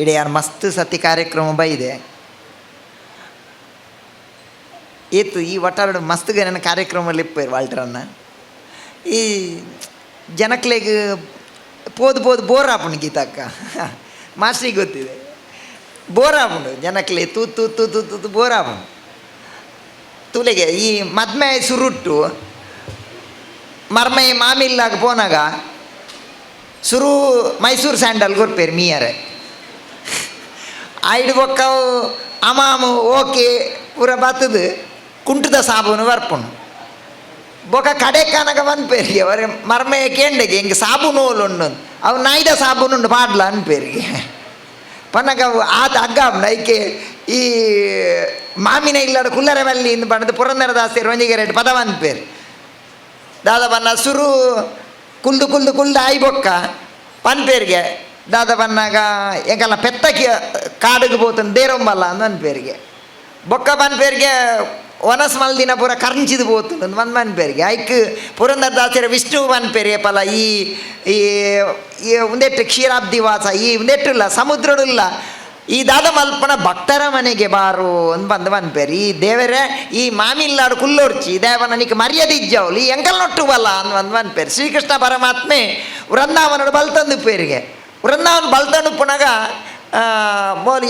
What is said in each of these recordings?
ಇಡೀ ಯಾರು ಮಸ್ತ್ ಸತಿ ಕಾರ್ಯಕ್ರಮ ಬೈದೆ ಏತು ಈ ಒಟ್ಟಾರು ಮಸ್ತ್ಗೆ ನನ್ನ ಕಾರ್ಯಕ್ರಮದಲ್ಲಿ ಇಪ್ಪರು ವಾಲ್ಟ್ರನ್ನ ಈ ಜನಕ್ಲೆಗ್ ಪೋದು ಪೋದು ಬೋರ್ ಆಪುಂಡು ಗೀತಕ್ಕ ಮಾಸ್ಟ್ರಿಗೆ ಗೊತ್ತಿದೆ. ಬೋರ್ ಆಪುಂಡು ಜನಕ್ಲೆ ತೂ ತೂ ತೂ ತೂ ತೂ ತೂ ಬೋರ್ ಆಪಣ ತುಲೆಗೆ ಈ ಮದ್ಮೆ ಸುರುಟ್ಟು, ಮರ್ಮೈ ಮಾಮಿಲ್ಲಾಗ ಪೋನಾಗ, ಸುರು ಮೈಸೂರು ಸ್ಯಾಂಡಲ್ ಕೊರ್ಪೇರು ಮೀಯರೆ. ಐಡು ಬೊಕ್ಕವು ಅಮಾಮು ಓಕೆ ಪೂರ ಬತ್ತದು ಕುಂಟದ ಸಾಬೂನು ಬರ್ಪುಣು ಬೊಕ ಕಡೆ ಕನಗ ಬಂದ್ಪೇರಿಗೆ ಅವರ ಮರ್ಮೆಯ ಕೇಂಡೆಗೆ ಹಿಂಗೆ ಸಾಬೂನು ಉಂಡು ಅವು ನಾಯ್ದ ಸಾಬೂನು ಉಂಡು ಪಾಡ್ಲ ಅನ್ಪೇರಿಗೆ ಪನ್ನಗ ಅವು ಆತ ಅಗ್ಗ ಐಕೆ ಈ ಮಾಮಿನ ಇಲ್ಲಡ ಕುಲ್ಲರ ಮಲ್ಲಿ ಇಂದು ಬಣ್ಣದ ಪುರಂದರ ದಾಸಿ ರಂಜಿಗೆರೆಡ್ ಪದ ಬಂದ್ಪೇರು ದಾದ ಬನ್ನ ಸುರು ಕುಲ್ದು ಕುಲ್ದು ಕುಲ್ದು ಆಯ್ ಬೊಕ್ಕ ಪನ್ಪೇರಿಗೆ ದಾದ ಬನ್ನಾಗ ಎಂಕಲ್ಲ ಪೆತ್ತಕ್ಕೆ ಕಾಡಿಗೆ ಹೋತನ್ ದೇರೊಂಬಲ್ಲ ಅಂದ್ ಪನ್ಪೇರಿಗೆ ಬೊಕ್ಕ ಪನ್ಪೇರಿಗೆ ಒನಸ್ ಮಲ್ದಿನ ಪೂರ ಕರ್ಂಚಿದು ಹೋತಂದು ಒಂದು ಪನ್ಪೇರಿಗೆ ಐಕ್ ಪುರಂದರ ದಾಸರ ವಿಷ್ಣು ಪೇರಿಗೆ ಪಲ ಈ ಈ ಒಂದೆಟ್ಟು ಕ್ಷೀರಾಬ್ದಿ ವಾಸ ಈ ಒಂದೆಟ್ಟಿಲ್ಲ ಸಮುದ್ರಡುಲ್ಲ ಈ ದಾದ ಮಲ್ಪನ ಭಕ್ತರ ಮನೆಗೆ ಬಾರು ಅಂದ್ ಬಂದು ಬಂದ್ಪೇರು ಈ ದೇವರೇ, ಈ ಮಾಮಿಲ್ಲಾಡು ಕುಲ್ಲೋರ್ಚಿ ದೇವನ ನಿಕ್ಕೆ ಮರ್ಯಾದೆ ಇಜ್ಜವಳು ಈ ಎಂಕಲ್ ನೊಟ್ಟು ಬಲ್ಲ ಅಂತ ಬಂದು ಬಂದ್ಪೇರು ಶ್ರೀಕೃಷ್ಣ ಪರಮಾತ್ಮೆ ವೃಂದಾವನಡು ಬಲ್ತಂದು ಪೇರಿಗೆ. ವೃಂದಾವನ ಬಲ್ತಂಡು ಪುನಗ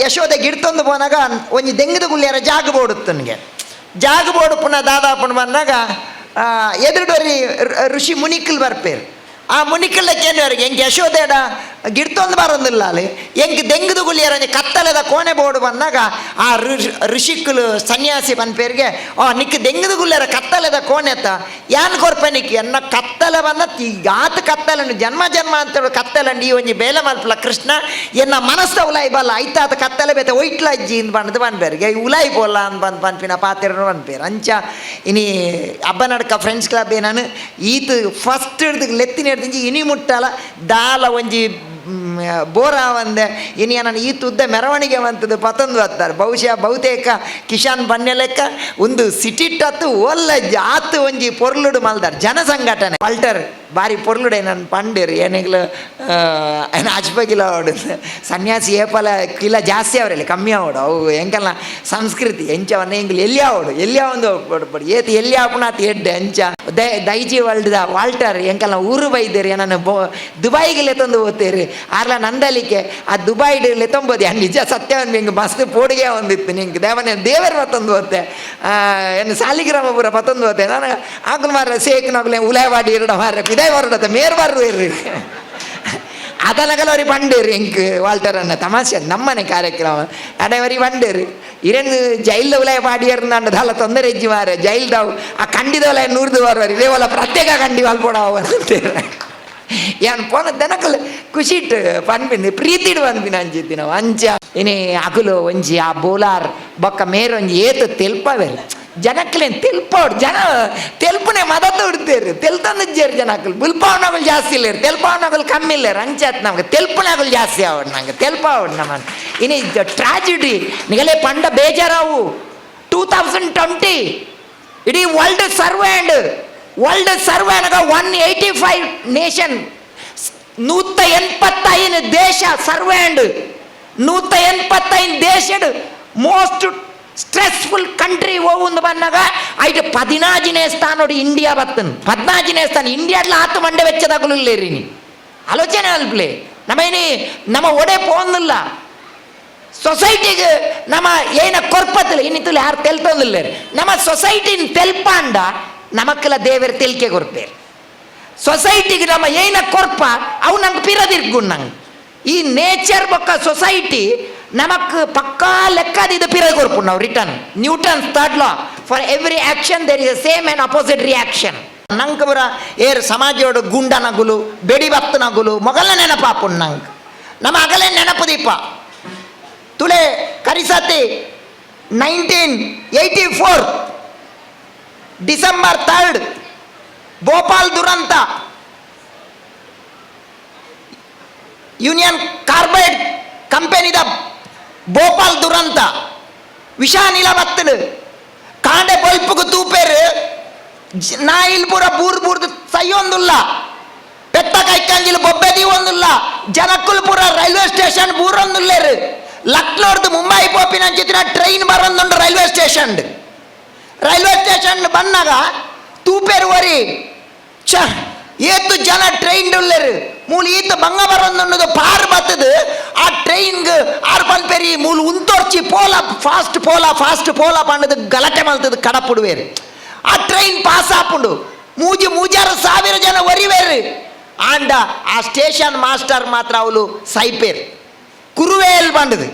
ಯಶೋದೆ ಗಿಡ್ತೊಂದು ಪೋನಾಗ ಒಂಜಿ ದೆಂಗದ ಗುಳ್ಳಿಯರ ಜಾಗ ಬೋಡುತ್ತನಿಗೆ ಜಾಗ ಬೋಡು ಪುನಃ ದಾದಾಪುಣ ಬಂದಾಗ ಎದುರುಡೋರಿ ಋಷಿ ಮುನಿಕಲ್ ಬರ್ಪೇರು. ಆ ಮುನಿಕಲ್ಲಕ್ಕೇನವರಿಗೆ ಎಂಗೆ ಯಶೋದೇಡ ಗಿಡ್ತೊಂದು ಬರೋದಿಲ್ಲ ಅಲ್ಲಿ. ಎಂಗೆ ದೆಂಗದು ಗುಳಿಯರ ಕತ್ತಲದ ಕೋಣೆ ಬೋರ್ಡು ಬಂದಾಗ ಆ ಋಷ್ ಸನ್ಯಾಸಿ ಸನ್ಯಾಸಿ ಬಂದ್ಪೇರಿಗೆ ಆ ನಿಕ್ಕ ದೆಂಗದು ಗುಳ್ಳಿಯರ ಕತ್ತಲದ ಕೋಣೆತ ಯಾನ್ ಕೊರ್ಪನಿಕ್ ಎನ್ನ ಕತ್ತಲ ಬಂದ ಆತ ಕತ್ತಲನ್ನು ಜನ್ಮ ಜನ್ಮ ಅಂತ ಕತ್ತಲಂಡು ಈ ಒಂಜಿ ಬೇಲೆ ಮಲ್ಪಲ ಕೃಷ್ಣ. ಎನ್ನ ಮನಸ್ಸ ಉಲಾಯಿ ಬಲ್ಲ. ಐತಾತ ಕತ್ತಲೆ ಬೇತ ಒಯ್ಟ್ಲ ಅಜ್ಜಿ ಅಂತ ಬಂದು ಬಂದ್ಪೇರಿಗೆ ಉಲಾಯಿ ಬೋಲ್ಲ ಅಂತ ಬಂದು ಪನ್ಪಿನ ಪಾತ್ರ ಬಂದ್ಪೇರು ಅಂಚ ಇನಿ ಹಬ್ಬ ನಡ್ಕ ಫ್ರೆಂಡ್ಸ್ ಕ್ಲಬ್ ಏನಾನು ಈತ ಫಸ್ಟ್ ಹಿಡ್ದು, ಲೆತ್ತಿನ ಹಿಡ್ದಿಂಜಿ ಇನಿ ಮುಟ್ಟಲ, ದಾಲ ಒಂಜಿ ಬೋರ ಒಂದೆ. ಇನಿ ನಾನು ಈ ತುದ್ದ ಮೆರವಣಿಗೆ ಬಂತದ್ದು ಪತಂದು ಹತ್ತಾರೆ. ಬಹುಶಃ ಬಹುತೇಕ ಕಿಶಾನ್ ಬನ್ನೆಲೆಕ್ಕ ಒಂದು ಸಿಟಿಟ್ಟತ್ತು ಒಲ್ಲ ಜಾತು ಒಂಜಿ ಪೊರ್ಲುಡು ಮಲ್ದಾರ್. ಜನ ಸಂಘಟನೆ ಪಲ್ಟರ್ ಬಾರಿ ಪೊರ್ಲುಡೆ ನಾನು ಪಂಡಿರು, ಏನಿಗ್ಲು ಏನು ಅವಡು ಸನ್ಯಾಸಿ ಏಪಲ ಕಿಲ ಜಾಸ್ತಿ ಅವರಲ್ಲಿ, ಕಮ್ಮಿ ಅವಡು ಅವು ಹೆಂಗಲ್ಲ ಸಂಸ್ಕೃತಿ ಎಂಚವನ್ನ ಎಂಗ್ಲು ಎಲ್ಲಿ ಅವಡು ಎಲ್ಲಿ ಒಂದು ಪಡ್ ಏತು ಎಲ್ಲಿ ಆಪುನಾತ್ ಎಡ್ಡೆ, ಎಂಚ. ದೈ, ದೈಜಿ ವರ್ಲ್ಡ್ದ ವಾಲ್ಟರ್ ಹೆಂಗಲ್ಲ ಊರು ಬೈದೇರಿ ನಾನು ಬೋ ದುಬೈಗೆ ಲೆತ್ತೊಂದು ಓದ್ತೇರಿ. ಆರ್ಲ ನಂದಲಿಕ್ಕೆ ಆ ದುಬೈಡ್ ಲೆತ್ತೊಂಬೋದು ಆ ನಿಜ ಸತ್ಯವನ್ನು ಒಂದು ಹಿಂಗೆ ಮಸ್ತ್ ಪೋಡಿಗೆ ಒಂದಿತ್ತು ನಿಂಗೆ. ದೇವನೇ ದೇವರ ಮತ್ತೊಂದು ಓದ್ತೆ. ಏನು ಸಾಲಿಗ್ರಾಮ ಪೂರ ಪತ್ತೊಂದು ಓದ್ತೆ. ನಾನು ಆಕುಲ್ ಮಾರ ಸೇಕ್ ನಗಲೆ ಉಲಾಯವಾಡಿ ಎರಡು ಮಾರ ಪಿದಾಯ್ ಹೊರಡತ್ತೆ ಮೇರ್ ಬಾರ್ದು ಇರ್ರಿ ಅದನಗಲವರಿ ಬಂಡೇರು ಎಂಕ್ ವಾಲ್ಟರನ್ನ ತಮಾಷೆ ನಮ್ಮನೆ ಕಾರ್ಯಕ್ರಮ ಅಡೆವರಿ ಬಂಡೇರು ಇರೇನು ಜೈಲ್ ಉಲಯ ಪಾಡಿಯರ್ ನಂಡು ದಾಲ ತೊಂದರೆ ಇಜ್ಜಿ ಮಾರ ಜೈಲ್ ದಾವು ಆ ಕಂಡಿದ ಉಲಯ ನೂರ್ದು ಬರುವರಿ ಇದೇವಲ್ಲ ಪ್ರತ್ಯೇಕ ಕಂಡಿ ವಾಲ್ಪೋಡವ ಅಂತೇಳಿ ಯಾನ್ ಪೋನ ದನಕಲ್ ಖುಷಿಟ್ ಪನ್ಪಿಂದು ಪ್ರೀತಿಡ್ ಪನ್ಪಿನ ಅಂಚಿತ್ತಿ ನಾವು ಅಂಚ ಇನಿ ಅಕುಲು ಒಂಜಿ ಆ ಬೋಲಾರ್ ಬೊಕ್ಕ ಮೇರೊಂಜಿ ಏತು ತೆಲ್ಪವೆಲ್ಲ ಜನಕ್ಲೇನ್ ತೆಲ್ಪವ್ರು ಜನ ತೆಲ್ಪನೆ ಮದತ್ತು ಉಡ್ತೇರು ತೆಲ್ತಂದಿದ್ದೇರು ಜನಕ್ಕಲು. ಬಿಲ್ಪಾವನಗಳು ಜಾಸ್ತಿ ಇಲ್ಲೇರು ತೆಲ್ಪಾವನಗಳು ಕಮ್ಮಿ ಇಲ್ಲೇರು ಅಂಚಾತ್ ನಮ್ಗೆ. ತೆಲ್ಪನಗಳು ಜಾಸ್ತಿ ಅವಡು ನಂಗೆ. ತೆಲ್ಪವಡು ನಮ್ಮ ಇನಿ ಟ್ರಾಜಿಡಿ ನಿಗಲೇ ಪಂಡ ಬೇಜಾರಾವು. Two thousand twenty. ಇಡೀ ವರ್ಲ್ಡ್ ಸರ್ವೆಂಡ್ ವರ್ಲ್ಡ್ ಸರ್ವೆ ಅನಗ ಒನ್ ಏಯ್ಟಿ ಫೈವ್ ನೇಷನ್ ನೂತ ಎನ್ಪತ್ತೈದು ದೇಶ ಸರ್ವೆಂಡ್ ನೂತ ಎನ್ಪತ್ತೈದು ದೇಶಡ್ ಮೋಸ್ಟ್ ಸ್ಟ್ರೆಸ್ಫುಲ್ ಕಂಟ್ರಿ ಹೋಗುಂದು ಬಂದಾಗ ಐಟ್ ಪದಿನಾಜಿನೇ ಸ್ಥಾನೋಡು ಇಂಡಿಯಾ ಬತ್ತನ್. ಪದ್ನಾಜಿನೇ ಸ್ಥಾನ. ಇಂಡಿಯಾಡ್ಲ ಆತು ಮಂಡೆ ವೆಚ್ಚದಾಗಲು ಇಲ್ಲೇರಿ ನೀ. ಆಲೋಚನೆ ಅಲ್ಪ್ಲೆ. ನಮ್ಮ ನಮ ನಮ್ಮ ಒಡೆ ಪೋಂದಿಲ್ಲ ಸೊಸೈಟಿಗೆ ನಮ್ಮ ಏನ ಕೊರ್ಪತ್ತಲ್ಲ ಇನ್ನಿತ್ತಲು ಯಾರು ತೆಲ್ತೊಂದಿಲ್ಲ ನಮ್ಮ ಸೊಸೈಟಿನ ತೆಲ್ಪಾಂಡ ನಮಕ್ಕೆಲ್ಲ ದೇವರು ತೆಲ್ಕೆ ಕೊರ್ಪೇರು ಸೊಸೈಟಿಗೆ ನಮ್ಮ ಏನ ಕೊರ್ಪ, ಅವು ನಂಗೆ ಪಿರದಿರ್ಗು ನಂಗೆ. ಈ ನೇಚರ್ ಬೊಕ್ಕ ಸೊಸೈಟಿ ನಮಕ್ ಪಕ್ಕಾ ಲೆಕ್ಕದಿದ್ದು ಪಿರ ಕೊರ್ಪು ನಾವು return Newton third law for every action there is same and opposite reaction ನಂಗೆ ಬರ, ಏರ್ ಸಮಾಜೋಡು ಗುಂಡನಗುಲು ಬೆಡಿ ಬತ್ತನಗುಲು ಮೊಗಲ ನೆನಪಾಪು ನಂಗೆ. ನಮ್ಮ ಅಗಲೇ ನೆನಪು ದೀಪ ತುಳೆ ಕರಿಸತಿ nineteen eighty four December third Bhopal ದುರಂತ. ಯೂನಿಯನ್ ಕಾರ್ಬೈಡ್ ಕಂಪೆನಿದ ಭೋಪಾಲ್ ದುರಂತ. ವಿಷಾನಿಲ ಬತ್ತಲು. ಕಾಂಡೆ ಬಲ್ಪುಗು ತೂಪೇರು. ನಾ ಇಲ್ಲಿ ಪೂರ ಬೂರ್ ಬೂರ್ದು ಸೈಯೊಂದುಲ್ಲ ಪೆತ್ತ ಕೈಕಂಜಿಲು ಬೊಬ್ಬೆ ದೀವೊಂದುಲ್ಲ ಜನಕ್ಕುಲ್ ಪೂರ ರೈಲ್ವೆ ಸ್ಟೇಷನ್ ಬೂರೊಂದುಲ್ಲೇರು ಲಕ್ನೋರ್ದು ಮುಂಬೈ ಪೋಪಿನ ಅಂಚಿತ್ತಿನ ಟ್ರೈನ್ ಬರೊಂದುಂಡು ರೈಲ್ವೆ ಸ್ಟೇಷನ್ ರೈಲ್ವೆ ಸ್ಟೇಷನ್ ಬಂದಾಗ ತೂಪೇರು ವರಿ ಚ ಏತು ಜನ ಟ್ರೈನ್ ಉಳ್ಳೇರು ಮೂಲು ಈತ ಬಂಗ ಬರೊಂದುಂಡು ಪಾರ್ ಬತ್ತದು ಆ ಟ್ರೈನ್ಗ್ ಆರ್ ಪನ್ಪೇರಿ ಮೂಲು ಉಂತೋರ್ಚಿ ಪೋಲ ಫಾಸ್ಟ್ ಪೋಲ ಫಾಸ್ಟ್ ಪೋಲ ಪಂಡದು ಗಲಾಟೆ ಮಲ್ತದು ಕಡಪುಡುವೇರು ಆ ಟ್ರೈನ್ ಪಾಸ್ ಆಪುಂಡು ಮೂಜಿ ಮೂಜಾರು ಸಾವಿರ ಜನ ಒರಿವೇರು ಆಂಡ ಆ ಸ್ಟೇಷನ್ ಮಾಸ್ಟರ್ ಮಾತ್ರ ಅವಳು ಸೈಪೇರು ಕುರುವೇಲ್ ಬಂಡದು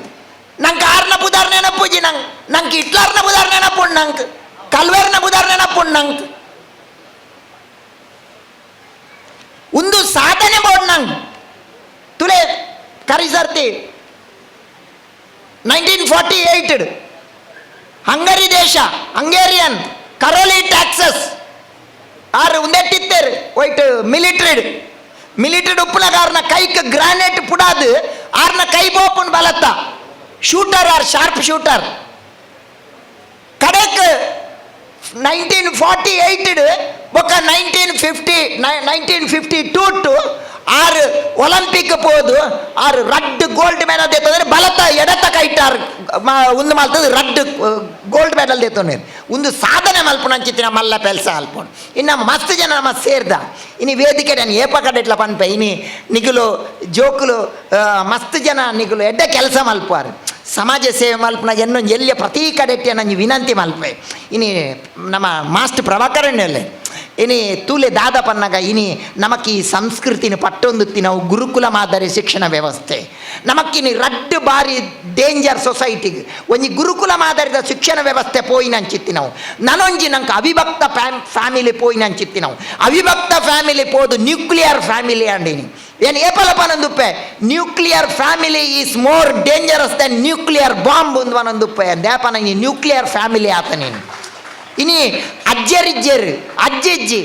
ನಂಗೆ ಆರ್ನ ಬುದಾರ್ ನೆನಪುಜಿ ನಂಗೆ ನಂಗೆ ಹಿಟ್ಲರ್ನ ಬುದಾರ್ ನೆನಪುಂಡು ನಂಗೆ ಕಲ್ವೇರ್ನ ಬುದಾರ್ ನೆನಪುಂಡು ನಂಗೆ ಸಾಧನೆ ಬೋಡ್ ನಂಗೆ ತುಲೆ ಕರಿಸರ್ತಿ ನೈನ್ಟೀನ್ ಫಾರ್ಟಿ ಏಯ್ಟ್ ಹಂಗರಿ ದೇಶ ಹಂಗೇರಿಯನ್ ಕರೋಲಿ ಟ್ಯಾಕ್ಸಸ್ ಆರು ಉಂದೆಟ್ಟಿತ್ತೇರು ಒಯ್ಟ್ ಮಿಲಿಟ್ರಿಡ್ ಮಿಲಿಟ್ರಿಡ್ ಉಪ್ಪುನಗಾರನ ಕೈಕ್ ಗ್ರಾನೈಟ್ ಪುಡಾದು ಆರ್ನ ಕೈ ಬೋಪುನ್ ಬಲತ್ತ ಶೂಟರ್ ಆರ್ ಶಾರ್ಪ್ ಶೂಟರ್ ಕಡೆಕ್ ನೈನ್ಟೀನ್ ಫಾರ್ಟಿ ಏಯ್ಟ್ ಬೊಕ್ಕ nineteen fifty nineteen fifty two two ಆರು ಒಲಿಂಪಿಕ್ ಆರು ರಡ್ ಗೋಲ್ಡ್ ಮೆಡಲ್ ತೆತ್ತಂದ್ರೆ ಬಲತ ಎಡತ கைட்டார் ಒಂದು ಮಲ್ತದ್ದು ರಡ್ ಗೋಲ್ಡ್ ಮೆಡಲ್ ತೆತ್ತೊಂಡು ಒಂದು ಸಾಧನೆ ಮಲ್ಪುನಂಚಿತ್ತಿನ ಮಲ್ಲ ಪೆಲ್ಸ ಅಲ್ಪುಂಡು ಇನ್ನ ಮಸ್ತ್ ಜನ ನಮ್ಮ ಸೇರ್ದ. ಇನಿ ವೇದಿಕೆ ನಾನು ಏಪ ಕಡೆ ಇಟ್ಲ ಪನ್ಪೆ. ಇನಿ ನಿಗುಲು, ಜೋಕುಲು ಮಸ್ತ್ ಜನ ನಿಗುಲು ಎಡ್ಡೆ ಕೆಲಸ ಮಲ್ಪಾರು ಸಮಾಜ ಸೇವೆ ಮಲ್ಪನ ಎನ್ನೊಂದು ಎಲ್ಲಿಯ ಪ್ರತಿ ಕಡೆಟ್ಟಿ ನಂಗೆ ವಿನಂತಿ ಮಲ್ಪೆ. ಇನಿ ನಮ್ಮ ಮಾಸ್ಟರ್ ಪ್ರಭಾಕರಣ್ಣಲ್ಲೇ ದಾದ ಪನ್ನಗ ಇನಿ ಈ ಸಂಸ್ಕೃತಿನ ಪಟ್ಟೊಂದುತ್ತಿ ನಾವು ಗುರುಕುಲ ಮಾದರಿ ಶಿಕ್ಷಣ ವ್ಯವಸ್ಥೆ. ನಮಕ್ಕಿನಿ ರಡ್ಡು ಬಾರಿ ಡೇಂಜರ್ ಸೊಸೈಟಿಗೆ ಒಂಜಿ ಗುರುಕುಲ ಮಾದರಿದ ಶಿಕ್ಷಣ ವ್ಯವಸ್ಥೆ ಪೋಯಿನಂಚಿತ್ತಿ ನಾವು ನನೊಂಜಿ ನಂಗೆ ಅವಿಭಕ್ತ ಫ್ಯಾಮ್, ಫ್ಯಾಮಿಲಿ ಪೋಯಿನಂಚಿತ್ತಿ ನಾವು ಅವಿಭಕ್ತ ಫ್ಯಾಮಿಲಿ ಪೋದು ನ್ಯೂಕ್ಲಿಯರ್ ಫ್ಯಾಮಿಲಿ ಅಂಡಿನಿ ಏನು ಏಪಲಪನಂದುಪ್ಪೆ nuclear family is more dangerous than nuclear bomb ಒಂದು ಒಂದೊಂದುಪ್ಪೆ ದೇಪನ ನ್ಯೂಕ್ಲಿಯರ್ ಫ್ಯಾಮಿಲಿ ಆತ ನೀನು. இனி அஜ்ஜர் இஜ்ஜர் அஜ்ஜு